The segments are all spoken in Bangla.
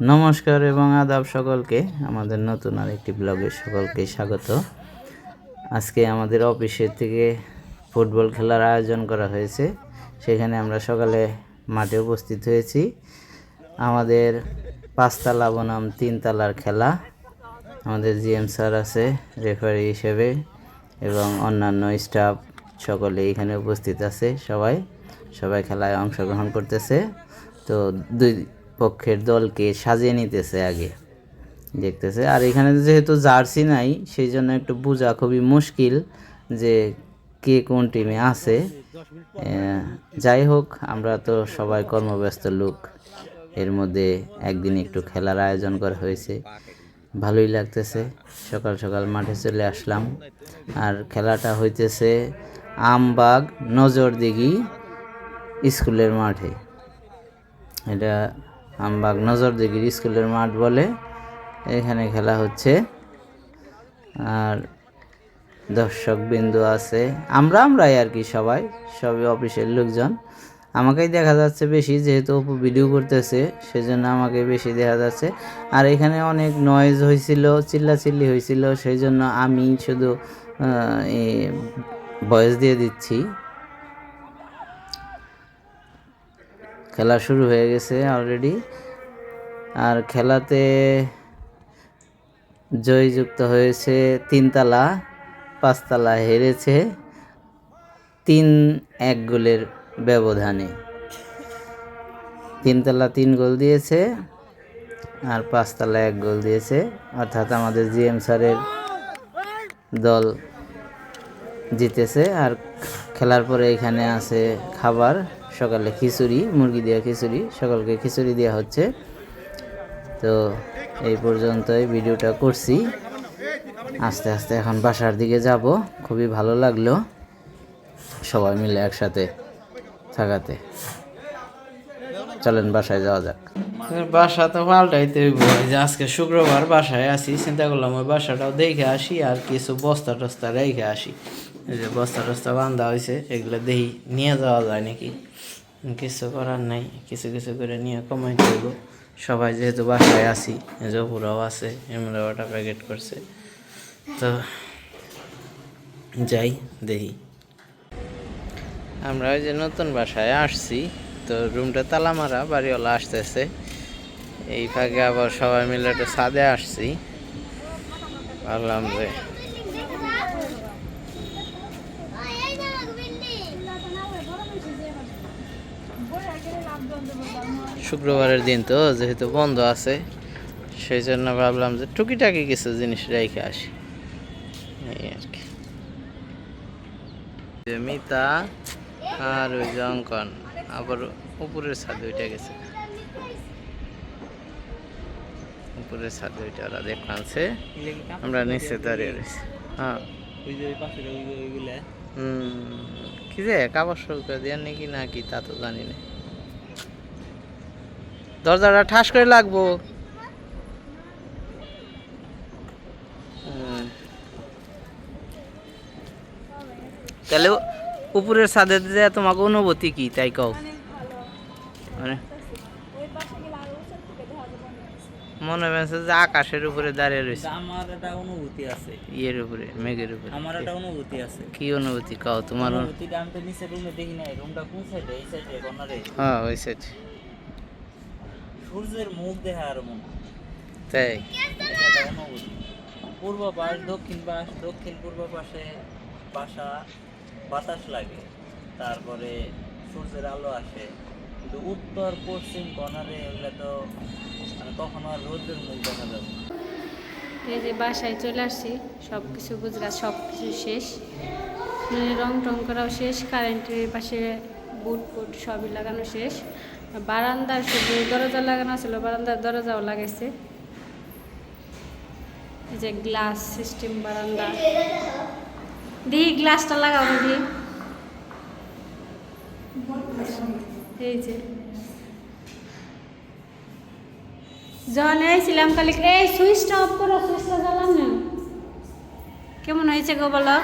নমস্কার এবং আদাব সকলকে, আমাদের নতুন আরেকটি ব্লগে সকলকে স্বাগত। আজকে আমাদের অফিসের থেকে ফুটবল খেলার আয়োজন করা হয়েছে। সেখানে আমরা সকালে মাঠে উপস্থিত হয়েছি। আমাদের পাঁচতলা বনাম তিনতলার খেলা। আমাদের জিএম স্যার আছে, রেফারি হিসেবে, এবং অন্যান্য স্টাফ সকলে এখানে উপস্থিত আছে, সবাই। সবাই খেলায় অংশগ্রহণ করতেছে। তো দুই পক্ষের দলকে সাজিয়ে নিতেছে আগে। দেখতেছে। আর এখানে যেহেতু জার্সি নাই, সেই জন্য একটু বোঝা খুবই মুশকিল যে কে কোন টিমে আছে। যাই হোক, আমরা তো সবাই কর্মব্যস্ত লোক। এর মধ্যে একদিন একটু খেলার আয়োজন করা হয়েছে। ভালোই লাগতেছে। সকাল সকাল মাঠে চলে আসলাম। আর খেলাটা হইতেছে আমবাগ নজরদিঘি স্কুলের মাঠে। এটা আমবাগ নজরদিঘির স্কুলের মাঠ বলে এখানে খেলা হচ্ছে। আর দর্শক বিন্দু আছে। আমরা আমরাই আর কি সবাই, সবই অফিসের লোকজন। আমাকেই দেখা যাচ্ছে বেশি, যেহেতু অপু ভিডিও করতেছে, সেজন্য আমাকে বেশি দেখা যাচ্ছে। আর এখানে অনেক নয়েজ হয়েছিল চিল্লাচিল্লি হয়েছিল সেই জন্য আমি শুধু ভয়েস দিয়ে দিচ্ছি। খেলা শুরু হয়ে গেছে অলরেডি আর খেলাতে জয়যুক্ত হয়েছে তিনতলা, পাঁচতলা হেরেছে তিন এক গোলের ব্যবধানে। তিনতলা তিন গোল দিয়েছে আর পাঁচতলা এক গোল দিয়েছে। অর্থাৎ আমাদের জিএম স্যারের দল জিতেছে। আর খেলার পরে এখানে আছে খাবার। সকালে খিচুড়ি, মুরগি দেওয়া খিচুড়ি, সকালকে খিচুড়ি দেওয়া হচ্ছে। তো এই পর্যন্তই ভিডিওটা করছি। আস্তে আস্তে এখন বাসার দিকে যাব, খুবই ভালো লাগল সবাই মিলে একসাথে থাকাতে। চলেন বাসায় যাওয়া যাক। বাসা তো পাল্টাইতে আজকে শুক্রবার বাসায় আসি চিন্তা করলাম ওই বাসাটাও দেখে আসি আর কিছু বস্তা টস্তা রেখে আসি। এই যে বস্তা টস্তা বান্ধা হয়েছে এগুলো দেখি নিয়ে যাওয়া যায় নাকি? কিছু করার নাই, কিছু কিছু করে নিয়ে কমাই হইব। সবাই যেহেতু বাসায় আসি জপুরাও আছে এমরাও একটা প্যাকেট করছে। তো যাই, দেখি। আমরা ওই যে নতুন বাসায় আসছি, তো রুমটা তালা মারা বাড়িওয়ালা আসতেছে। এই ফাঁকে আবার সবাই মিলে একটা ছাদে আসছি। ভাবলাম যে শুক্রবারের দিন তো যেহেতু বন্ধ আছে সেই জন্য ভাবলাম যে টুকিটাকি কিছু জিনিস রেখে আসি। এই আর কি। মিতা আর ওই যে অঙ্কন আবার উপরের ছাদে ওইটা গেছে। উপরের ছাদে ওইটা ওরা দেখলামছে আমরা নিচে দাঁড়িয়ে রয়েছি। হ্যাঁ। কি যে কাপড় শুল্ক দেওয়ার নাকি না কি তা তো জানি না। দরজাটা ঠাস করে লাগবো। তাহলে উপরের ছাদে যে তোমাকে অনুভূতি কি তাই কও? মানে? মনে হয়েছে যে আকাশের উপরে দাঁড়িয়ে রয়েছে। আমার একটা অনুভূতি আছে। ইয়ের উপরে মেঘের উপরে। আমার একটা অনুভূতি আছে। কি অনুভূতি কও তোমার? অনুভূতিটা আমি তো নিচে রুমে দেখি নাই। রুমটা কোন সাইডে এই সাইডে কর্নারে হ্যাঁ ওই সাইড সূর্যের মুখ দেখা আর মন তাই? পূর্ব পাশ দক্ষিণ পাশ দক্ষিণ পূর্ব পাশে বাসা বাতাস লাগে। তারপরে সূর্যের আলো আসে। কিন্তু উত্তর পশ্চিম কর্নারে ওগুলো তো মানে কখনো আর রোদের মুখ দেখা যাবে এই যে বাসায় চলে আসছি সব কিছু গুজরাট সব কিছু শেষ। মানে রং টং করাও শেষ কারেন্টের পাশে বুট ফুট সবই লাগানো শেষ। বারান্দার শুধু দরজা লাগানো ছিল বারান্দার দরজাও লাগাইছে। এই যে গ্লাস সিস্টেম বারান্দা। দেখি গ্লাসটা লাগাও দেখি এই যে। যখন এসেছিলাম খালি এই সুইচটা অফ করো, সুইচটা জ্বালান না। কেমন হয়েছে গো বলো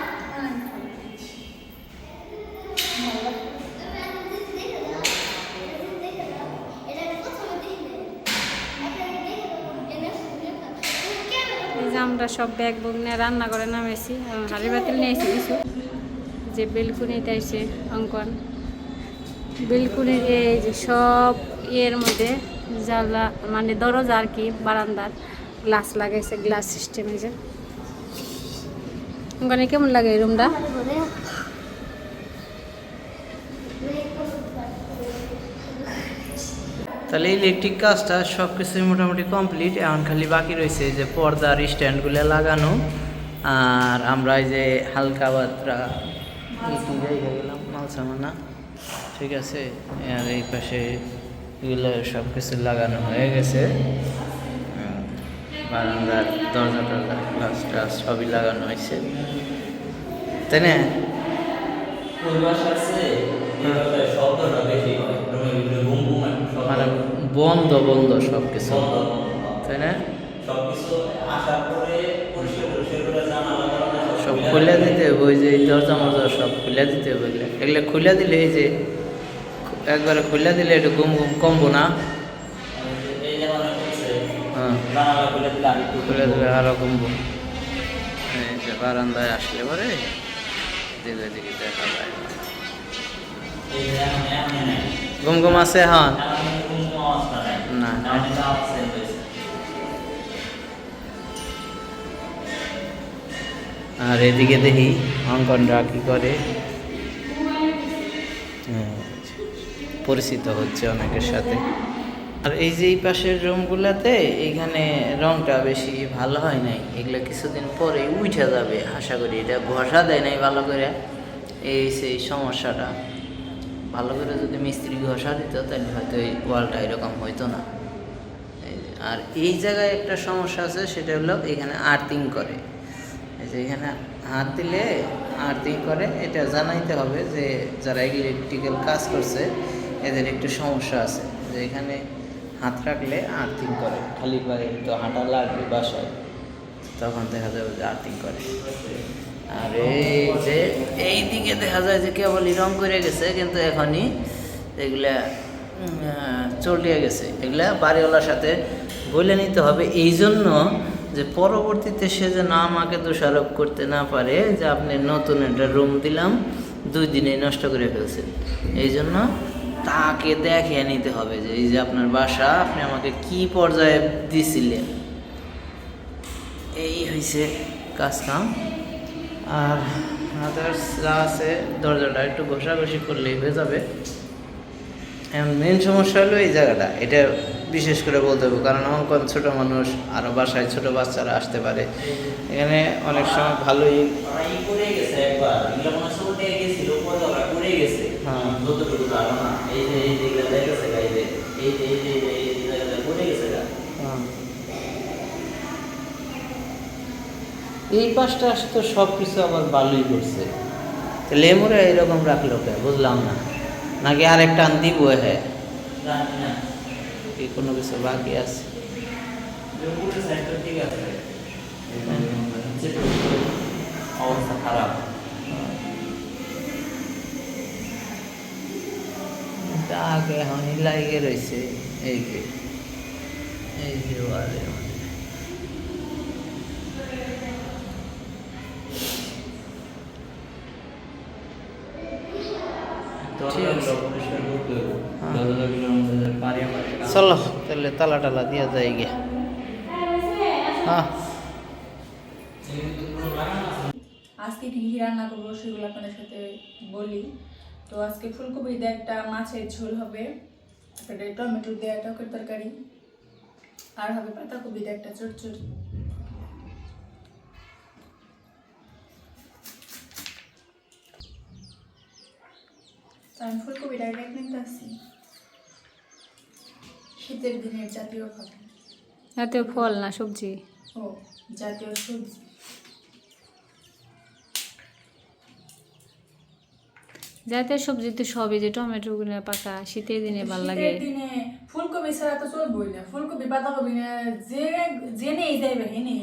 যে আমরা সব ব্যাগ বুক নিয়ে রান্না করে নামেছি হাড়ি বাতিল নিয়েছি কিছু। যে বেলকুনিতে তাইছে অঙ্কন, বেলকুনির এই যে সব ইয়ের মধ্যে জানলা মানে দরজা আর কি, বারান্দার গ্লাস লাগাইছে, গ্লাস সিস্টেমে যে। অঙ্কনে কেমন লাগে এই রুমটা তাহলে ইলেকট্রিক কাজটা সব কিছুই মোটামুটি কমপ্লিট এখন খালি বাকি রয়েছে যে পর্দার স্ট্যান্ডগুলো লাগানো আর আমরা এই যে হালকা বাত্রা গেলাম মাল সামানা। ঠিক আছে? আর এই পাশে এগুলো সব কিছু লাগানো হয়ে গেছে। বারান্দার দরজা টরজা গ্লাস টাস সবই লাগানো হয়েছে। তাই না? বন্ধ বন্ধ সব কিছু। তাই না? সব খুলে দিতে হবে ওই যে এই দরজা মরজা সব খুলে দিতে হবে। এগুলো এগুলো খুলে দিলে এই যে একবারে খুলে দিলে একটু ঘুম ঘুম কমবো না। হ্যাঁ। খুলে দিলে আরও কমবো এই যে বারান্দায় আসলে পরে দিকে দিকে দেখা যায়। ঘুম ঘুম আছে হ্যাঁ না। আর এদিকে দেখি অঙ্কনরা কি করে? হ্যাঁ, পরিচিত হচ্ছে অনেকের সাথে। আর এই যে এই পাশের রুমগুলোতে এইখানে রংটা বেশি ভালো হয় নাই। এগুলো কিছুদিন পরে উঠে যাবে। আশা করি এটা ঘষা দেয় নাই ভালো করে। এই সেই সমস্যাটা। ভালো করে যদি মিস্ত্রি ঘষা দিত, তাহলে হয়তো এই ওয়ালটা এরকম হইতো না। আর এই জায়গায় একটা সমস্যা আছে, সেটা হলো এখানে আর্থিং করে। যে এখানে হাত দিলে আর্থিং করে, এটা জানাইতে হবে যে যারা ইলেকট্রিক্যাল কাজ করছে, এদের একটু সমস্যা আছে। যে এখানে হাত রাখলে আর্থিং করে। খালি পায়ে তো হাঁটা লাগবে বাসায়, তখন দেখা যাবে যে আর্থিং করে। আর এই যে, এই দিকে দেখা যায় যে কেবলই রং করে গেছে, কিন্তু এখনই এগুলা চলিয়ে গেছে। এগুলা বাড়িওয়ালার সাথে বলে নিতে হবে। এই জন্য যে পরবর্তীতে সে যে না আমাকে দোষারোপ করতে না পারে, যে আপনি নতুন একটা রুম দিলাম, দুই দিনে নষ্ট করে ফেলছেন। এই জন্য তাকে দেখিয়ে নিতে হবে যে, এই যে আপনার বাসা, আপনি আমাকে কি পর্যায়ে দিছিলেন? এই হয়েছে কাজ কাম আর আদার্স যা আছে দরজাটা একটু ঘষাঘষি করলেই হয়ে যাবে। এখন মেন সমস্যা হলো এই জায়গাটা এটা বিশেষ করে বলতে হবে কারণ অঙ্কন ছোট মানুষ আরও বাসায় ছোট বাচ্চারা আসতে পারে। এখানে অনেক সময় ভালোই ওরা ই করে গেছে একবার এগুলো মনে হচ্ছে উঠে গেছিল পরে ওরা করে গেছে হ্যাঁ। যতটুকু ধারণা এই যে এই যে এগুলো দেখেছে গা, এই যে এই যে এই যে এই যে এই যে জায়গাটা করে গেছে গা। এই পাশটা তো সব কিছু আবার ভালোই করছে লেমুরে এরকম রাখল কে? বুঝলাম না। নাকি আরেকটা টান দিব হ্যাঁ কি কোনো কিছু বাকি আছে? অবস্থা খারাপ। আগে এখনই লাগে রয়েছে। এই যে এই যে ওয়ালের মধ্যে ঠিক আছে। পরিষ্কার করতে হবে হ্যাঁ। দরজাগুলো আমাদের পারিয়া পারিয়া কাজ চলো, তাহলে তালা টালা দিয়া যায় গিয়া হ্যাঁ। আজকে কি কি রান্না করব সেগুলো আপনাদের সাথে বলি। তো আজকে ফুলকপি দিয়ে একটা মাছের ঝোল হবে তারপরে টমেটো দিয়ে টকের তরকারি, আর হবে পাতাকপি দিয়ে একটা চটচড়ি আমি ফুলকপিটা কিনতে আসছি। শীতের দিনের জাতীয় খাবার জাতীয় ফল না সবজি? ও জাতীয় সবজি। জাতীয় সবজি তো সবই যে টমেটো গুলো পাকা শীতের দিনে ভালো লাগে। দিনে ফুলকপি ছাড়া তো চলবই না। ফুলকপি না যে জেনেই যাইবে হেনে।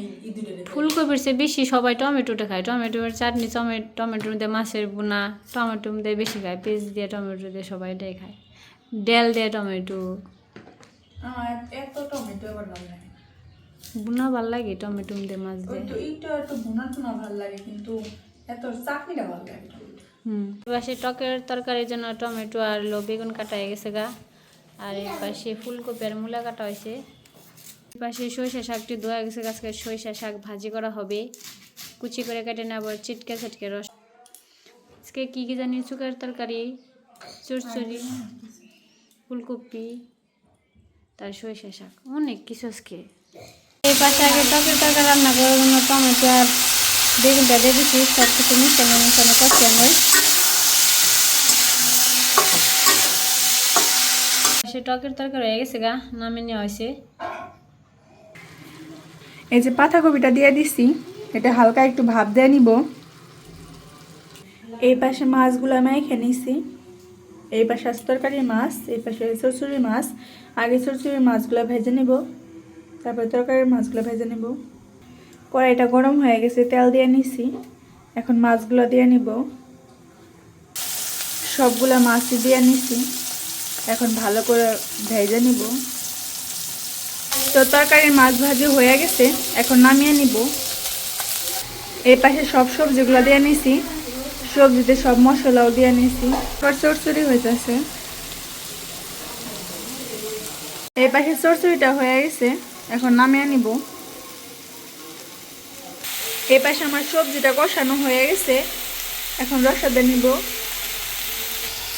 ফুলকপির চেয়ে বেশি সবাই টমেটোটা খায়। টমেটোর চাটনি টমেটো টমেটোর মধ্যে মাছের বোনা টমেটো দিয়ে বেশি খায়। পেঁয়াজ দিয়ে টমেটো দিয়ে সবাই এটাই খায়। ডেল দিয়ে টমেটো এত টমেটো আবার ভালো লাগে। বুনা ভালো লাগে টমেটো দিয়ে মাছ দিয়ে। এইটা একটু টুনা ভালো লাগে কিন্তু এত চাটনিটা ভালো লাগে। হুম। পাশে টকের তরকারির জন্য টমেটো আর লো বেগুন কাটা হয়ে গেছে গা। আর এই পাশে ফুলকপি আর মূলা কাটা হয়েছে। এই পাশে সরিষা শাকটি ধোয়া গেছে আজকে সরিষা শাক ভাজি করা হবে। কুচি করে কেটে নেব চিটকে চিটকে রস। আজকে কী কী জানি চুকের তরকারি চুরচুরি ফুলকপি। তার সরিষা শাক, অনেক কিছু আজকে। এই পাশে আগে টকের তরকারি রান্না করার জন্য টমেটো আর বেগুনটা দিয়ে সব কিছু মিশানো মিশানো করছি আমি সে টকের তরকারি হয়ে গেছে গা নামে নেওয়া হয়েছে। এই যে পাতাকপিটা দিয়ে দিছি, এটা হালকা একটু ভাপ দিয়ে নিব। এই পাশে মাছগুলো আমি এখে নিছি। এই পাশে তরকারির মাছ, এই পাশে চরচুরি মাছ। আগে চরচুরি মাছগুলো ভেজে নিব, তারপরে তরকারির মাছগুলো ভেজে নিব। কড়াইটা গরম হয়ে গেছে, তেল দিয়ে নিছি। এখন মাছগুলো দিয়ে নিব। সবগুলো মাছই দিয়ে নিছি। এখন ভালো করে ভেজে নিব। তো তরকারির মাছ ভাজি হয়ে গেছে, এখন নামিয়ে নিব। এই পাশে সব সবজিগুলো দিয়ে নিছি। সবজিতে সব মশলাও দিয়ে নিছি চরচড়ি হইতেছে। এই পাশে চরচড়িটা হয়ে গেছে, এখন নামিয়ে নিব। এই পাশে আমার সবজিটা কষানো হয়ে গেছে, এখন রসাদে নিব।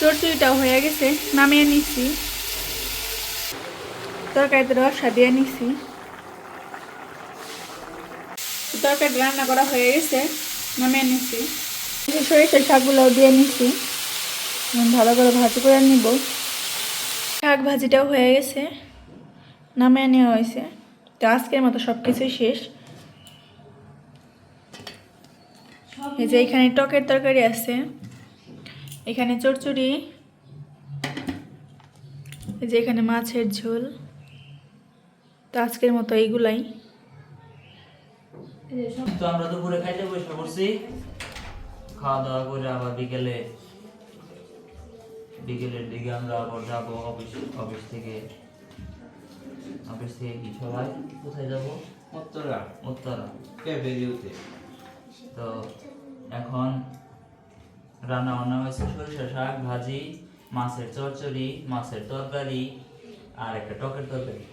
চরচড়িটাও হয়ে গেছে, নামিয়ে নিছি তরকারিতে রসা দিয়ে নিছি তরকারি রান্না করা হয়ে গেছে, নামিয়ে নিছি এই সরিষার শাকগুলোও দিয়ে এখন ভালো করে ভাজি করে নিব। শাক ভাজিটাও হয়ে গেছে, নামিয়ে নেওয়া হয়েছে। তো আজকের মতো সব কিছুই শেষ। এই যে এখানে টকের তরকারি আছে, এখানে চড়চড়ি এই যে এখানে মাছের ঝোল। তো আজকের মতো এইগুলাই। তো আমরা দুপুরে খাইতে বসে পড়ছি। খাওয়া দাওয়া করে আবার বিকেলে বিকেলের দিকে আমরা আবার যাব অফিস অফিস থেকে। অফিস থেকে কি সবাই? কোথায় যাব? উত্তরা উত্তরা ক্যাভেরিউতে তো এখন রান্না বান্না হয়েছে সরিষা শাক ভাজি মাছের চচ্চড়ি মাছের তরকারি আর একটা টকের তরকারি।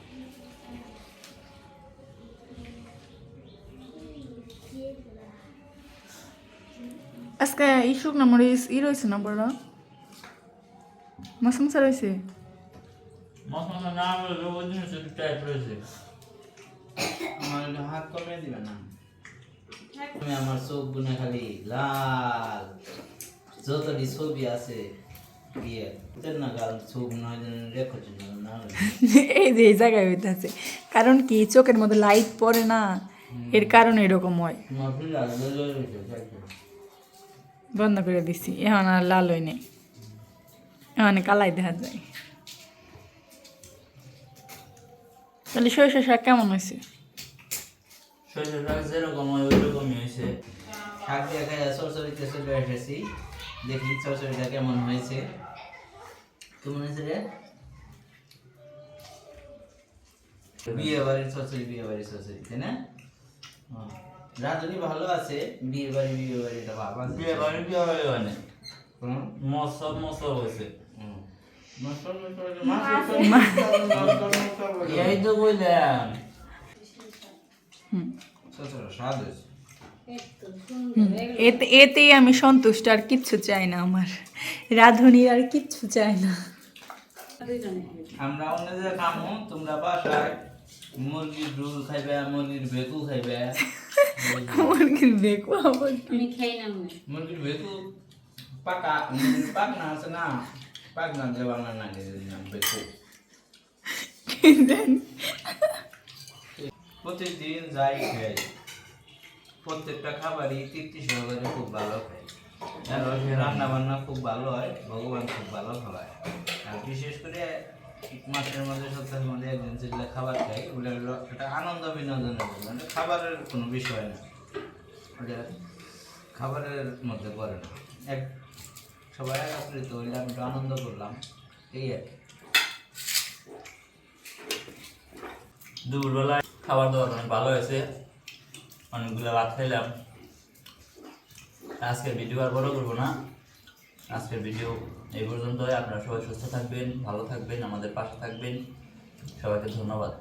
আজকে এই শুকনো মরিচ ই রয়েছে না বড় রয়েছে মশলা না হলে ওই জিনিস একটু টাইপ রয়েছে আমার হাত কমিয়ে দিবে না। তুমি আমার চোখ গুনে খালি লাল। যতটি ছবি আছে এই যে এই জায়গায় হইতেছে কারণ কি চোখের মধ্যে লাইট পড়ে না। এর কারণে এরকম হয়। বন্ধ করে দিছি। এখন আর লাল হই নেই। এখন কালাই দেখা যায়। তাহলে সরিষা শাক কেমন হয়েছে? সরিষা যেরকম হয় হয়েছে। শাক চলে দেখি সরসরিটা কেমন হয়েছে। কেমন হয়েছে বিয়ে বাড়ির বিয়ে বাড়ির সরসরি তাই না। রাঁধুনি ভালো আছে। বিয়ে বাড়ি বিয়ে বাড়িটা ভালো আছে বিয়ে বাড়ি বিয়ে বাড়ি না হুম। মশব মশব হয়েছে এই তো বললাম। এতে এতেই আমি সন্তুষ্ট আর কিচ্ছু চাই না আমার। রাঁধুনি আর কিচ্ছু চাই না। আমরা অন্যদের খামো তোমরা বাসায়। মুরগির রোল খাইবে মুরগির বেকু খাইবে। মুরগির বেকু আবার কি? আমি খাই না মুরগির বেকু পাকা মুরগির পাকনা আছে না? পাকনা দেওয়ানা না নাম বেকু প্রতিদিন যাই খাই। প্রত্যেকটা খাবারই তৃপ্তি সহকারে খুব ভালো খাই। আর রান্না বান্না খুব ভালো হয় ভগবান খুব ভালো খাওয়ায় আর বিশেষ করে মাসের মধ্যে সপ্তাহের মধ্যে একদিন যেগুলো খাবার খাই, ওগুলো হলো একটা আনন্দ বিনোদনের মানে খাবারের কোনো বিষয় না। ওটা খাবারের মধ্যে পড়ে না। এক, সবাই একত্রিত হইলে আমি একটু আনন্দ করলাম। এই আর কি। দুপুরবেলা খাবার দাবার অনেক ভালো হয়েছে। অনেকগুলো ভাত খাইলাম। আজকের ভিডিও আর বড় করব না। আজকের ভিডিও এই পর্যন্তই। আপনারা সবাই সুস্থ থাকবেন, ভালো থাকবেন, আমাদের পাশে থাকবেন। সবাইকে ধন্যবাদ।